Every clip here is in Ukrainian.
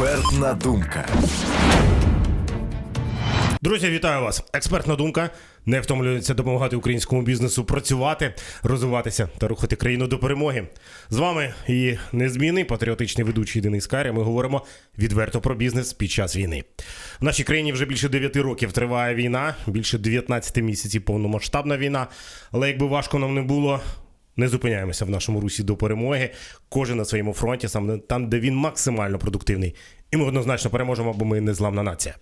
Експертна думка. Друзі, вітаю вас! Експертна думка не втомлюється допомагати українському бізнесу працювати, розвиватися та рухати країну до перемоги. З вами і незмінний патріотичний ведучий Денис Каря. Ми говоримо відверто про бізнес під час війни. В нашій країні вже більше 9 років триває війна, більше 19 місяців повномасштабна війна. Але якби важко нам не було. Не зупиняємося в нашому русі до перемоги. Кожен на своєму фронті, саме там, де він максимально продуктивний. І ми однозначно переможемо, бо ми незламна нація.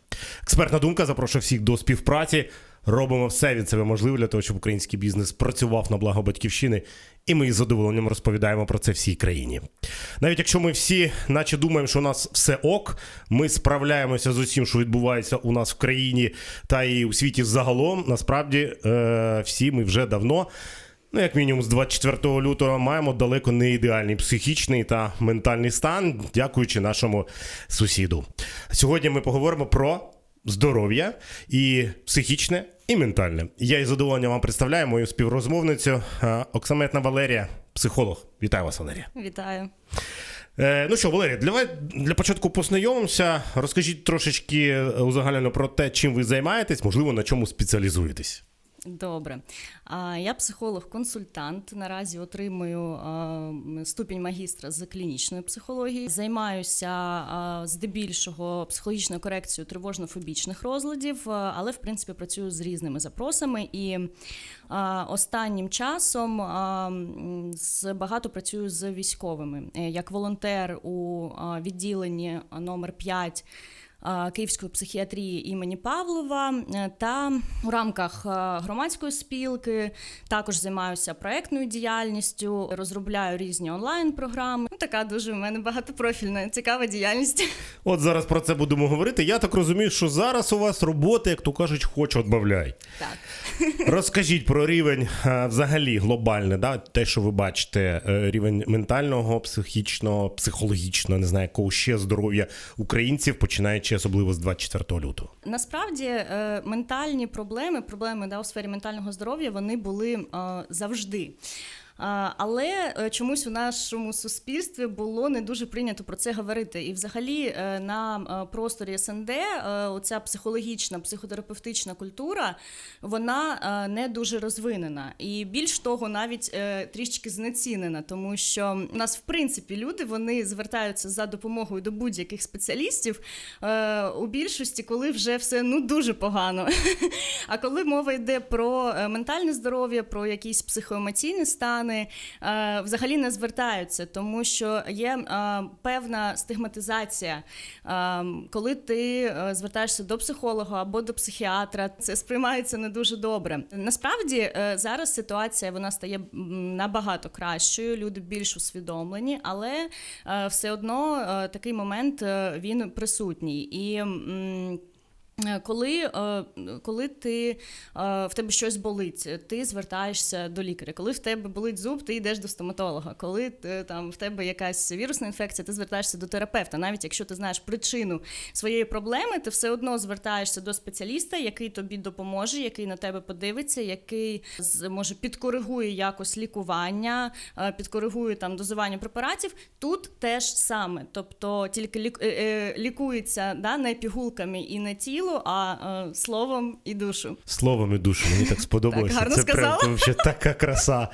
Експертна думка запрошує всіх до співпраці. Робимо все від себе можливе для того, щоб український бізнес працював на благо батьківщини, і ми із задоволенням розповідаємо про це всій країні. Навіть якщо ми всі, наче думаємо, що у нас все ок, ми справляємося з усім, що відбувається у нас в країні та і у світі загалом. Насправді, е- всі ми вже давно. Ну, як мінімум, з 24 лютого маємо далеко не ідеальний психічний та ментальний стан, дякуючи нашому сусіду. Сьогодні ми поговоримо про здоров'я і психічне, і ментальне. Я із задоволенням вам представляю мою співрозмовницю е, Оксаметна Валерія, психолог. Вітаю вас, Валерія. Вітаю. Е, ну що, Валерія, давай для початку познайомимося. Розкажіть трошечки е, узагальнено про те, чим ви займаєтесь, можливо, на чому спеціалізуєтесь. Добре. Я психолог-консультант. Наразі отримую ступінь магістра з клінічної психології. Займаюся здебільшого психологічною корекцією тривожно-фобічних розладів, але в принципі працюю з різними запросами. І останнім часом багато працюю з військовими Е, як волонтер у відділенні номер 5 а, Київської психіатрії імені Павлова е, та у рамках е, громадської спілки також займаюся проектною діяльністю, розробляю різні онлайн-програми. Ну, така дуже в мене багатопрофільна, цікава діяльність. От зараз про це будемо говорити. Я так розумію, що зараз у вас роботи, як то кажуть, хоч отбавляй. Так. Розкажіть про рівень е, взагалі глобальний, да? те, що ви бачите, е, рівень ментального, психічного, психологічного, не знаю, якого ще здоров'я українців, починаючи особливо з 24 лютого. Насправді е, ментальні проблеми, проблеми да, у сфері ментального здоров'я, вони були е, завжди. Але е, чомусь у нашому суспільстві було не дуже прийнято про це говорити. І, взагалі, е, на е, просторі СНД оця психологічна, психотерапевтична культура вона не дуже розвинена. І більш того, навіть трішки знецінена, тому що у нас, в принципі, люди вони звертаються за допомогою до будь-яких спеціалістів у більшості, коли вже все ну дуже погано. А коли мова йде про ментальне здоров'я, про якісь психоемоційні стани, е, взагалі не звертаються, тому що є е, певна стигматизація. Е, Коли ти е, звертаєшся до психолога або до психіатра, це сприймається не дуже добре. Насправді е, зараз ситуація вона стає набагато кращою. Люди більш усвідомлені, але е, все одно е, такий момент е, він присутній і. м, Коли, е, коли ти, е, в тебе щось болить, ти звертаєшся до лікаря. Коли в тебе болить зуб, ти йдеш до стоматолога. Коли там в тебе якась вірусна інфекція, ти звертаєшся до терапевта. Навіть якщо ти знаєш причину своєї проблеми, ти все одно звертаєшся до спеціаліста, який тобі допоможе, який на тебе подивиться, який може підкоригує якось лікування, е, підкоригує там дозування препаратів. Тут теж саме, тобто тільки лік, е, е, лікується да, не пігулками і не тіло, а е, словом і душу. Словом і душу, мені так сподобалося. Так, гарно Це сказала. що така краса.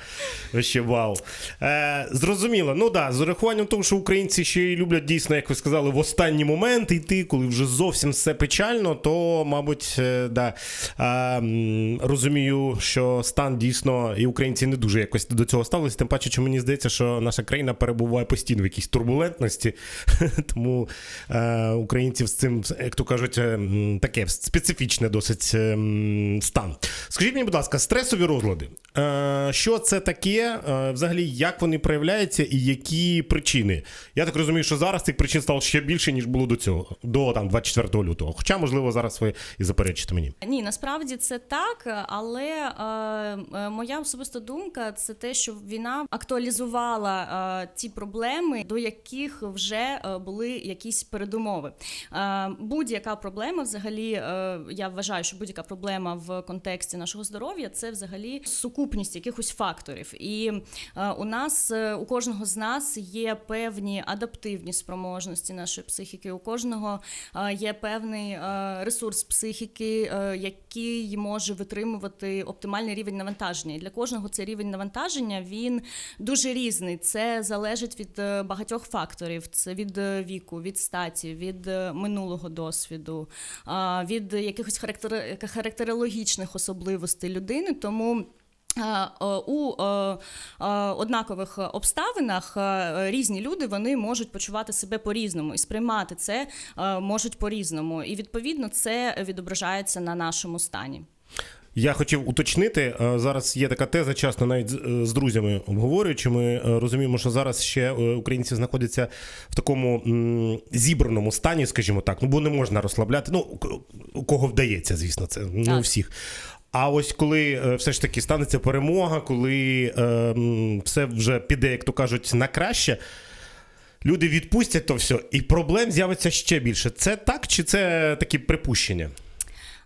Ще вау. Е, зрозуміло. Ну да, з урахуванням того, що українці ще й люблять дійсно, як ви сказали, в останній момент йти, коли вже зовсім все печально, то, мабуть, е, да, е, розумію, що стан дійсно і українці не дуже якось до цього ставилися. Тим паче, що мені здається, що наша країна перебуває постійно в якійсь турбулентності. Тому е, українців з цим, як то кажуть, е, таке специфічне досить е, стан. Скажіть мені, будь ласка, стресові розлади. Е, що це таке? Е, взагалі, як вони проявляються і які причини? Я так розумію, що зараз цих причин стало ще більше, ніж було до цього, до там 24 лютого. Хоча, можливо, зараз ви і заперечите мені. Ні, насправді це так, але е, е, моя особиста думка це те, що війна актуалізувала е, ті проблеми, до яких вже були якісь передумови. Е, будь-яка проблема взагалі взагалі, е, я вважаю, що будь-яка проблема в контексті нашого здоров'я це взагалі сукупність якихось факторів. І е, у нас е, у кожного з нас є певні адаптивні спроможності нашої психіки. У кожного є певний ресурс психіки, який може витримувати оптимальний рівень навантаження. І для кожного цей рівень навантаження він дуже різний. Це залежить від багатьох факторів: це від віку, від статі, від минулого досвіду, від якихось характерологічних особливостей людини. Тому. У однакових обставинах е, різні люди вони можуть почувати себе по-різному і сприймати це е, можуть по-різному. І відповідно це відображається на нашому стані. Я хотів уточнити. е, Зараз є така теза, часто навіть з- е, друзями обговорюючи. Ми е, розуміємо, що зараз ще українці знаходяться в такому зібраному стані, скажімо так. Ну бо не можна розслабляти. Ну у кого вдається, звісно, це не у всіх. А ось коли все ж таки станеться перемога, коли е, все вже піде, як то кажуть, на краще. Люди відпустять то все, і проблем з'явиться ще більше. Це так чи це такі припущення?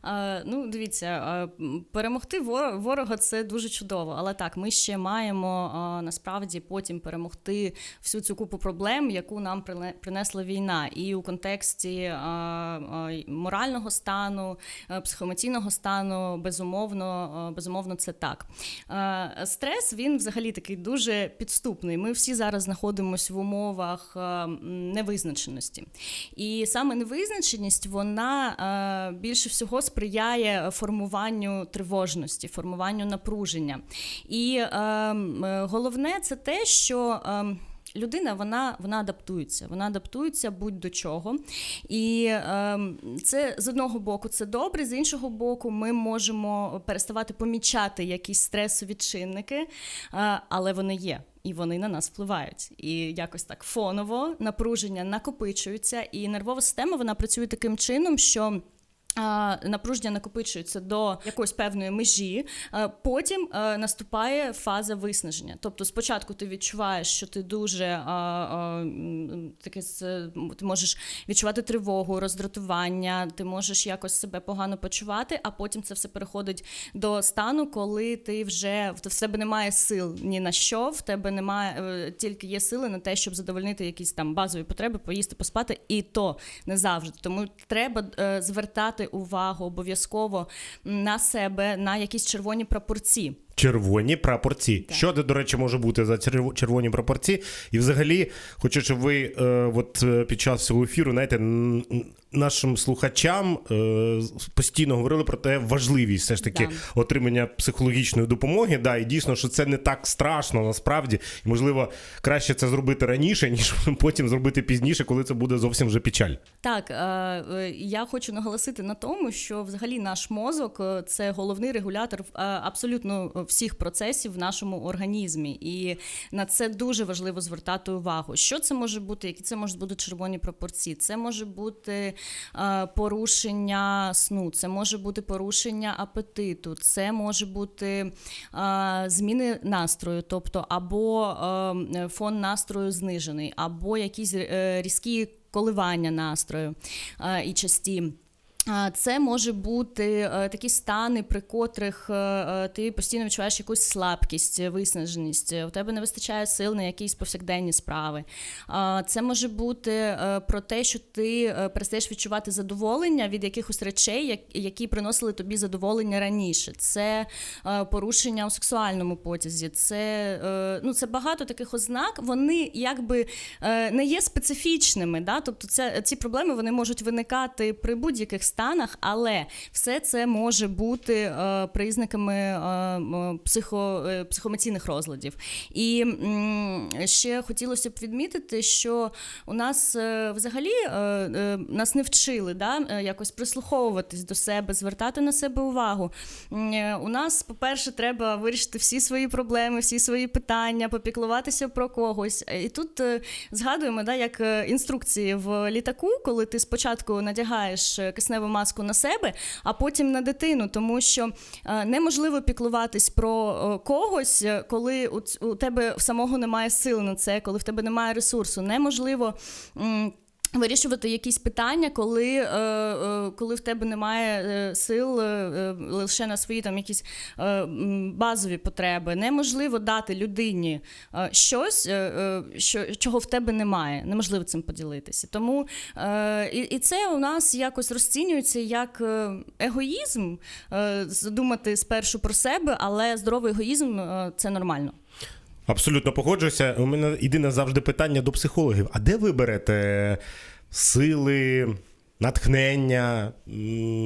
Е, Ну, дивіться, е, перемогти ворога це дуже чудово. Але так, ми ще маємо е, насправді потім перемогти всю цю купу проблем, яку нам принесла війна, і у контексті морального стану, психоемоційного стану, безумовно, безумовно, це так. Стрес він взагалі такий дуже підступний. Ми всі зараз знаходимося в умовах невизначеності. І саме невизначеність вона більше всього сприяє формуванню тривожності, формуванню напруження. І е, е, головне це те, що. е, Людина вона, вона адаптується, вона адаптується будь-до чого. І е, це з одного боку це добре, з іншого боку, ми можемо переставати помічати якісь стресові чинники, е, але вони є. І вони на нас впливають. І якось так фоново напруження накопичується, і нервова система вона працює таким чином, що. Напруження накопичується до якоїсь певної межі, потім наступає фаза виснаження. Тобто, спочатку ти відчуваєш, що ти дуже м, таке ти можеш відчувати тривогу, роздратування, ти можеш якось себе погано почувати, а потім це все переходить до стану, коли ти вже в себе немає сил ні на що, в тебе немає е, тільки є сили на те, щоб задовольнити якісь там базові потреби, поїсти, поспати, і то не завжди. Тому треба е, звертати увагу обов'язково на себе, на якісь червоні прапорці. Червоні прапорці. Так. Що, до речі, може бути за червоні прапорці? І взагалі, хочу, щоб ви е, от, е, під час цього ефіру, знаєте, нашим слухачам е, постійно говорили про те важливість все ж таки Да. отримання психологічної допомоги. Да, і дійсно, що це не так страшно насправді. І, можливо, краще це зробити раніше, ніж потім зробити пізніше, коли це буде зовсім вже печаль. Так, е, е, я хочу наголосити на тому, що взагалі наш мозок е, це головний регулятор е, абсолютно всіх процесів в нашому організмі, і на це дуже важливо звертати увагу. Що це може бути? Які це можуть бути червоні пропорції? Це може бути порушення сну, це може бути порушення апетиту, це може бути е, зміни настрою, тобто або е, фон настрою знижений, або якісь е, різкі коливання настрою е, і часті. Це може бути е, такі стани, при котрих е, е, ти постійно відчуваєш якусь слабкість, виснаженість, у тебе не вистачає сил на якісь повсякденні справи. Це може бути про те, що ти перестаєш відчувати задоволення від якихось речей, які приносили тобі задоволення раніше. Це порушення у сексуальному потязі, це, ну, це багато таких ознак. Вони якби не є специфічними. Да? Тобто це, ці проблеми вони можуть виникати при будь-яких станах, але все це може бути е, признаками е, психо, е, розладів. І ще хотілося б відмітити, що у нас е, взагалі е, нас не вчили да, якось прислуховуватись до себе, звертати на себе увагу. У нас, по-перше, треба вирішити всі свої проблеми, всі свої питання, попіклуватися про когось. І тут згадуємо, да, як інструкції в літаку, коли ти спочатку надягаєш е, кисневу маску на себе, а потім на дитину, тому що е, неможливо піклуватись про е, когось, е, коли у, тебе самого немає сил на це, коли в тебе немає ресурсу. Неможливо. Вирішувати якісь питання, коли, е, е, коли в тебе немає е, сил е, е, лише на свої там якісь е, базові потреби. Неможливо дати людині е, щось, е, що, чого в тебе немає. Неможливо цим поділитися. Тому е, і, і це у нас якось розцінюється як егоїзм, е, думати спершу про себе, але здоровий егоїзм е, це нормально. Абсолютно погоджуюся. У мене єдине завжди питання до психологів: а де ви берете сили, натхнення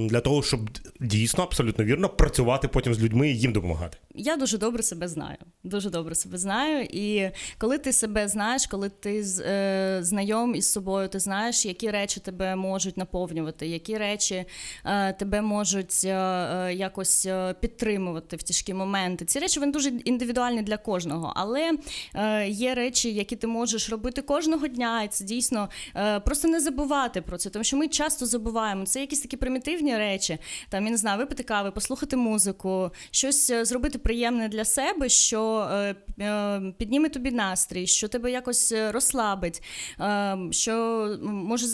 для того, щоб дійсно абсолютно вірно працювати потім з людьми і їм допомагати? Я дуже добре себе знаю. Дуже добре себе знаю. І коли ти себе знаєш, коли ти е, знайом із собою, ти знаєш, які речі тебе можуть наповнювати, які речі е, тебе можуть е, е, якось е, підтримувати в тяжкі моменти. Ці речі вони дуже індивідуальні для кожного, але е, є речі, які ти можеш робити кожного дня, і це дійсно е, просто не забувати про це, тому що ми часто забуваємо. Це якісь такі примітивні речі. Там я не знаю, випити кави, послухати музику, щось е, зробити приємне для себе, що е, е, підніме тобі настрій, що тебе якось е, розслабить, що може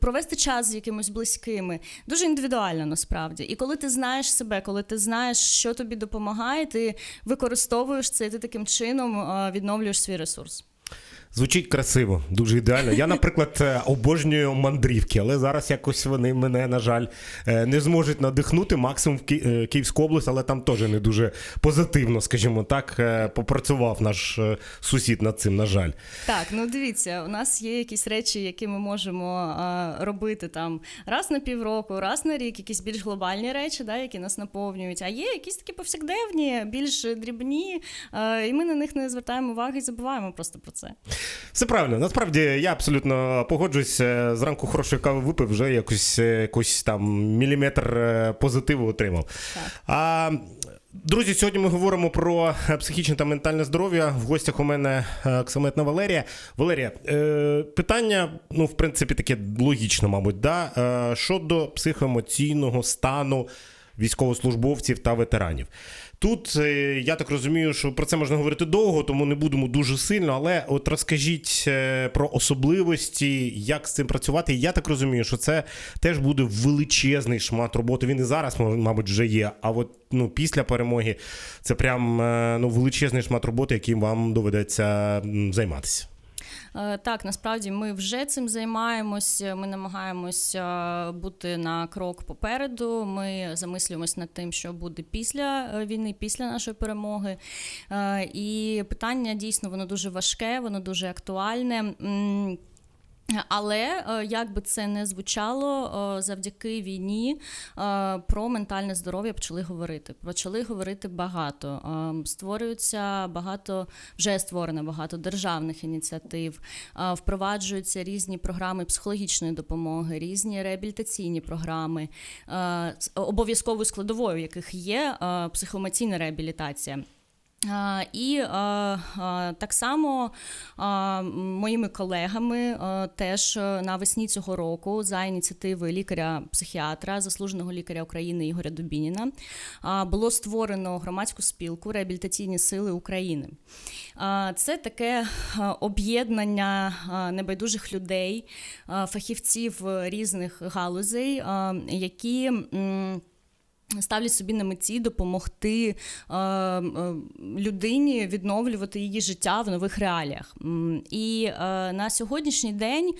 провести час з якимось близькими. Дуже індивідуально насправді. І коли ти знаєш себе, коли ти знаєш, що тобі допомагає, ти використовуєш це, і ти таким чином відновлюєш свій ресурс. Звучить красиво, дуже ідеально. Я, наприклад, е, обожнюю мандрівки, але зараз якось вони мене, на жаль, е, не зможуть надихнути. Максимум в е, Київську область, але там теж не дуже позитивно, скажімо так, попрацював наш сусід над цим, на жаль. Так, ну дивіться, у нас є якісь речі, які ми можемо робити там раз на півроку, раз на рік, якісь більш глобальні речі, да, які нас наповнюють. А є якісь такі повсякденні, більш дрібні, і ми на них не звертаємо уваги і забуваємо просто про це. Все правильно. Насправді я абсолютно погоджуюсь. Е, Зранку хорошої кави випив, вже якось, е, якось там міліметр е, позитиву отримав. Так. А, друзі, сьогодні ми говоримо про психічне та ментальне здоров'я. В гостях у мене Оксаметна Валерія. Валерія, питання, ну, в принципі, таке логічно, мабуть, да? щодо психоемоційного стану військовослужбовців та ветеранів. Тут е, я так розумію, що про це можна говорити довго, тому не будемо дуже сильно. Але от розкажіть е, про особливості, як з цим працювати. Я так розумію, що це теж буде величезний шмат роботи. Він і зараз, мабуть, вже є. А от ну, після перемоги це прям е, ну, величезний шмат роботи, яким вам доведеться займатися. Е, Так, насправді ми вже цим займаємось. Ми намагаємось е, бути на крок попереду. Ми замислюємось над тим, що буде після е, війни, після нашої перемоги. Е, І питання дійсно воно дуже важке, воно дуже актуальне. Але е, як би це не звучало, е, завдяки війні е, про ментальне здоров'я почали говорити. Почали говорити багато. Створюються багато, вже створено багато державних ініціатив, впроваджуються різні програми психологічної допомоги, різні реабілітаційні програми, з- обов'язковою складовою яких є психоемоційна реабілітація. І так само моїми колегами теж навесні цього року за ініціативи лікаря-психіатра, заслуженого лікаря України Ігоря Дубініна, було створено громадську спілку реабілітаційні сили України. Це таке об'єднання небайдужих людей, фахівців різних галузей, які. Ставлять собі на меті допомогти е, е, людині відновлювати її життя в нових реаліях. І е, на сьогоднішній день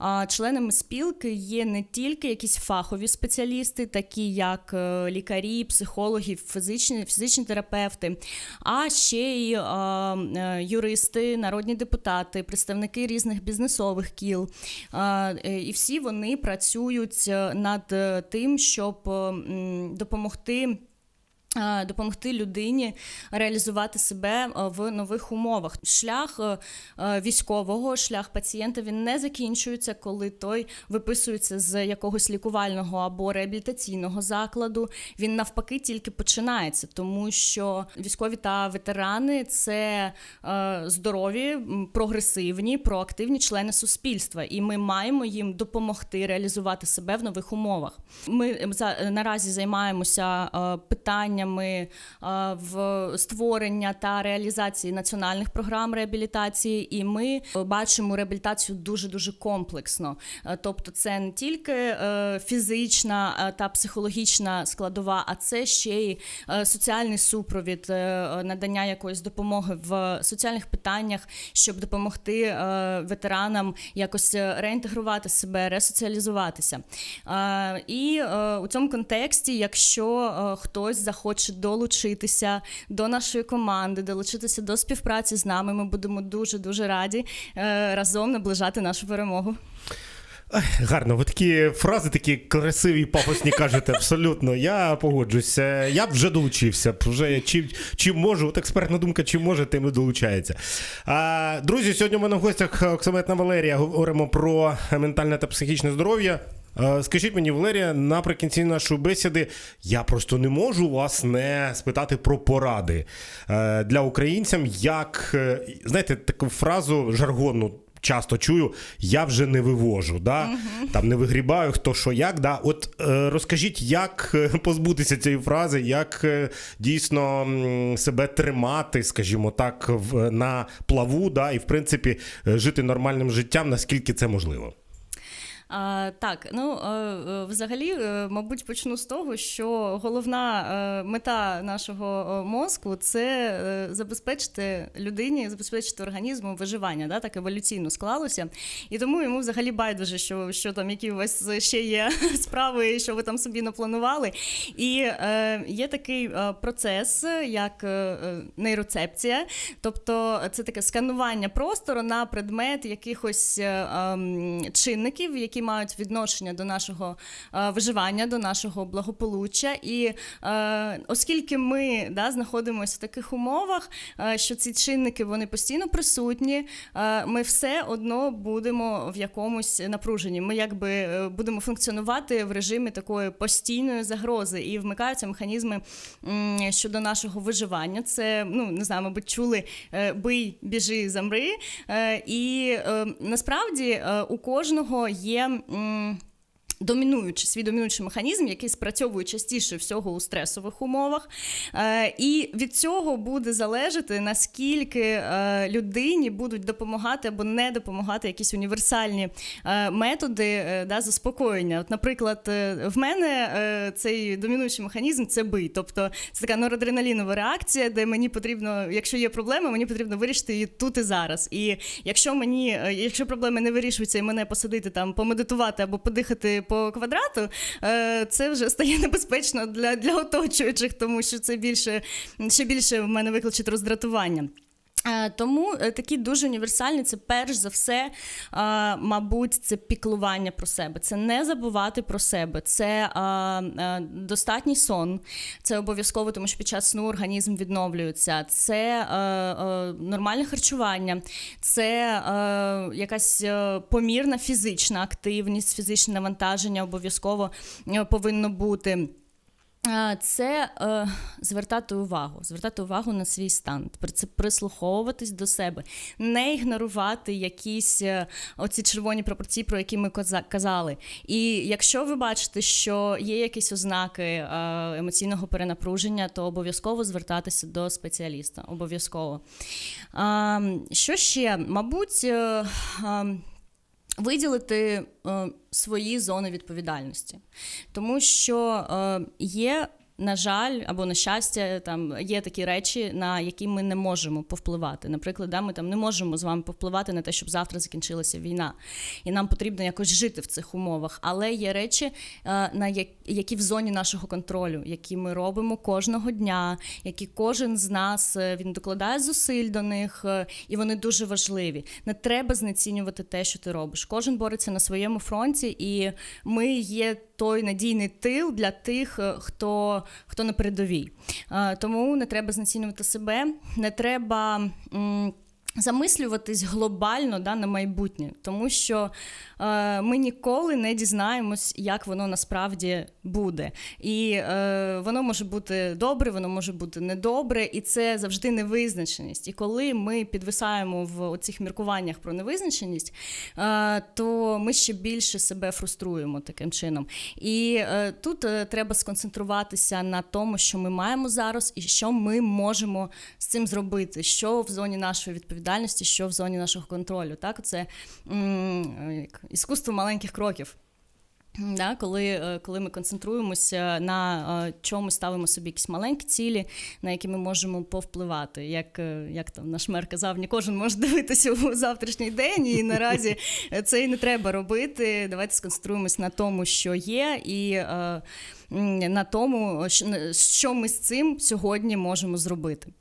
е, членами спілки є не тільки якісь фахові спеціалісти, такі як е, лікарі, психологи, фізичні, фізичні терапевти, а ще й е, е, юристи, народні депутати, представники різних бізнесових кіл. Е, е, І всі вони працюють е, над е, тим, щоб м, допомогти. Е, Допомогти людині реалізувати себе е, в нових умовах. Шлях е, військового, шлях пацієнта він не закінчується, коли той виписується з якогось лікувального або реабілітаційного закладу. Він навпаки тільки починається, тому що військові та ветерани це здорові, прогресивні, проактивні члени суспільства, і ми маємо їм допомогти реалізувати себе в нових умовах. Ми наразі займаємося е, питанням в створення та реалізації національних програм реабілітації, і ми е, бачимо реабілітацію дуже дуже комплексно. Е, Тобто, це не тільки е, фізична е, та психологічна складова, а це ще й е, соціальний супровід, е, е, надання якоїсь допомоги в соціальних питаннях, щоб допомогти е, ветеранам якось е, реінтегрувати себе, ресоціалізуватися. Е, І е, у цьому контексті, якщо е, хтось захоче долучитися до нашої команди, долучитися до співпраці з нами, ми будемо дуже дуже раді е, разом наближати нашу перемогу. Гарно, ви такі фрази такі красиві, пафосні кажете. Абсолютно. Я погоджуюся. Я б вже долучився. Вже чим, чим можу, от експертна думка, чим може, тим і долучається. А, друзі, сьогодні у мене в гостях Оксаметна Валерія. Говоримо про ментальне та психічне здоров'я. А, Скажіть мені, Валерія, наприкінці нашої бесіди я просто не можу вас не спитати про поради е, для українцям, як е, знаєте, таку фразу жаргонну часто чую, я вже не вивожу, да? там не вигрібаю, хто що як. Да? От е, розкажіть, як е, позбутися цієї фрази, як е, дійсно себе тримати, скажімо так, в, на плаву, да? і в принципі е, жити нормальним життям, наскільки це можливо. А, так, ну е, е, взагалі, е, мабуть, почну з того, що головна мета нашого мозку це забезпечити людині, забезпечити організму виживання, да, так еволюційно склалося. І тому йому взагалі байдуже, що, що там, які у вас ще є справи, що ви там собі напланували. І е, є такий процес, як нейроцепція, тобто це таке сканування простору на предмет якихось е, ем, чинників, які мають відношення до нашого е, виживання, до нашого благополуччя. І е, оскільки ми да, знаходимося в таких умовах, е, що ці чинники вони постійно присутні, ми все одно будемо в якомусь напруженні. Ми якби будемо функціонувати в режимі такої постійної загрози і вмикаються механізми щодо нашого виживання. Це ну не знаю, мабуть, чули бий, біжи, замри. І насправді у кожного є. mm, Домінуючий свій домінуючий механізм, який спрацьовує частіше всього у стресових умовах, е, і від цього буде залежати наскільки е, людині будуть допомагати або не допомагати якісь універсальні е, методи да, заспокоєння. От, наприклад, в мене цей домінуючий механізм це бий. Тобто це така норадреналінова реакція, де мені потрібно, якщо є проблема, мені потрібно вирішити її тут і зараз. І якщо мені, якщо проблеми не вирішуються, і мене посадити там, помедитувати або подихати по квадрату, е, це вже стає небезпечно для, для оточуючих, тому що це більше ще більше в мене викличе роздратування. Е, Тому е, такі дуже універсальні це перш за все, е, мабуть, це піклування про себе, це не забувати про себе, це достатній сон, це обов'язково, тому що під час сну організм відновлюється, це нормальне харчування, це якась помірна фізична активність, фізичне навантаження обов'язково повинно бути. Це е, звертати увагу, звертати увагу на свій стан, при це прислуховуватись до себе, не ігнорувати якісь е, оці червоні пропорції, про які ми казали. І якщо ви бачите, що є якісь ознаки е, емоційного перенапруження, то обов'язково звертатися до спеціаліста. Обов'язково. А, що ще? Мабуть. е, а, виділити е, свої зони відповідальності, тому що е, є. На жаль, або на щастя, там є такі речі, на які ми не можемо повпливати. Наприклад, да, ми там не можемо з вами повпливати на те, щоб завтра закінчилася війна, і нам потрібно якось жити в цих умовах. Але є речі, е, на які в зоні нашого контролю, які ми робимо кожного дня, які кожен з нас е, він докладає зусиль до них, е, і вони дуже важливі. Не треба знецінювати те, що ти робиш. Кожен бореться на своєму фронті, і ми є той надійний тил для тих, е, хто, на передовій. Е, Тому не треба знецінювати себе, не треба. м, Замислюватись глобально да, на майбутнє, тому що е, ми ніколи не дізнаємось, як воно насправді буде. І е, воно може бути добре, воно може бути недобре, і це завжди невизначеність. І коли ми підвисаємо в цих міркуваннях про невизначеність, е, то ми ще більше себе фруструємо таким чином. І е, тут е, треба сконцентруватися на тому, що ми маємо зараз, і що ми можемо з цим зробити, що в зоні нашої відповідальності, що в зоні нашого контролю. Так, це м, іскусство маленьких кроків. Да, коли, е, коли ми концентруємося на е, чомусь, ставимо собі якісь маленькі цілі, на які ми можемо повпливати. Як, е, як там наш мер казав, не кожен може дивитися у завтрашній день, і наразі це і не треба робити. Давайте сконцентруємось на тому, що є, і на тому, що- ми з цим сьогодні можемо зробити.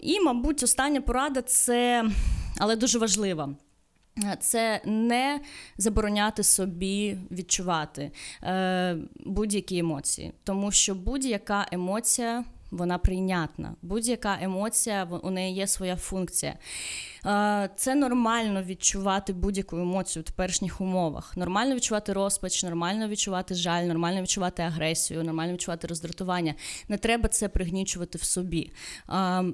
І, мабуть, остання порада це, але дуже важлива. Це не забороняти собі відчувати е, будь-які емоції, тому що будь-яка емоція вона прийнятна. Будь-яка емоція у неї є своя функція. Е, це нормально відчувати будь-яку емоцію в теперішніх умовах. Нормально відчувати розпач, нормально відчувати жаль, нормально відчувати агресію, нормально відчувати роздратування. Не треба це пригнічувати в собі. Е,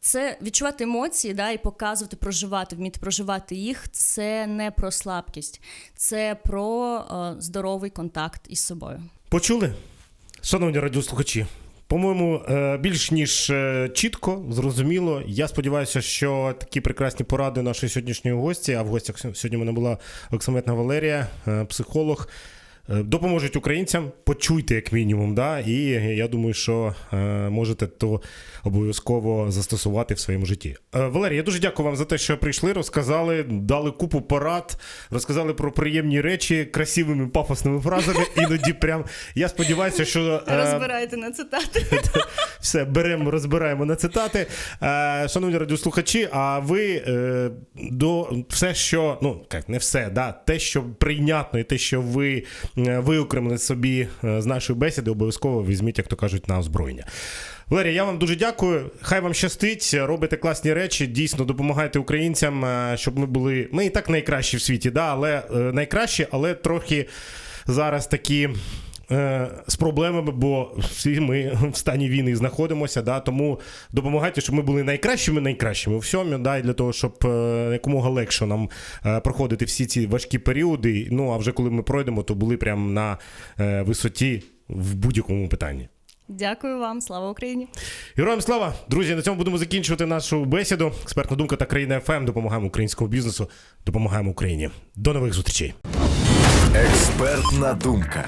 це відчувати емоції, да, і показувати, проживати, вміти проживати їх. Це не про слабкість, це про е, здоровий контакт із собою. Почули? Шановні радіослухачі, по-моєму, е, більш ніж е, чітко, зрозуміло. Я сподіваюся, що такі прекрасні поради нашої сьогоднішньої гості, а в гостях сьогодні мене була Оксаметна Валерія, е, психолог. Е, Допоможуть українцям, почуйте як мінімум, да, і я думаю, що е, можете то обов'язково застосувати в своєму житті. Е, Валерій, я дуже дякую вам за те, що прийшли, розказали, дали купу порад, розказали про приємні речі красивими пафосними фразами. Іноді прям я сподіваюся, що Розбирайте на цитати. все беремо, розбираємо на цитати. Шановні радіослухачі, а ви до все, що ну як не все, да, те, що прийнятно, і те, що ви виокремили собі е, з нашої бесіди, обов'язково візьміть, як то кажуть, на озброєння. Валерія, я вам дуже дякую. Хай вам щастить, робите класні речі, дійсно допомагайте українцям, е, щоб ми були. Ми і так найкращі в світі, да, але е, найкращі, але трохи зараз такі е, з проблемами, бо всі ми в стані війни знаходимося. Да, тому допомагайте, щоб ми були найкращими, найкращими у всьому, да, і для того, щоб е, якомога легше нам е, проходити всі ці важкі періоди. Ну а вже коли ми пройдемо, то були прямо на е, висоті в будь-якому питанні. Дякую вам, слава Україні! Героям слава! Друзі, на цьому будемо закінчувати нашу бесіду. Експертна думка та країна ФМ. Допомагаємо українському бізнесу, допомагаємо Україні. До нових зустрічей. Експертна думка.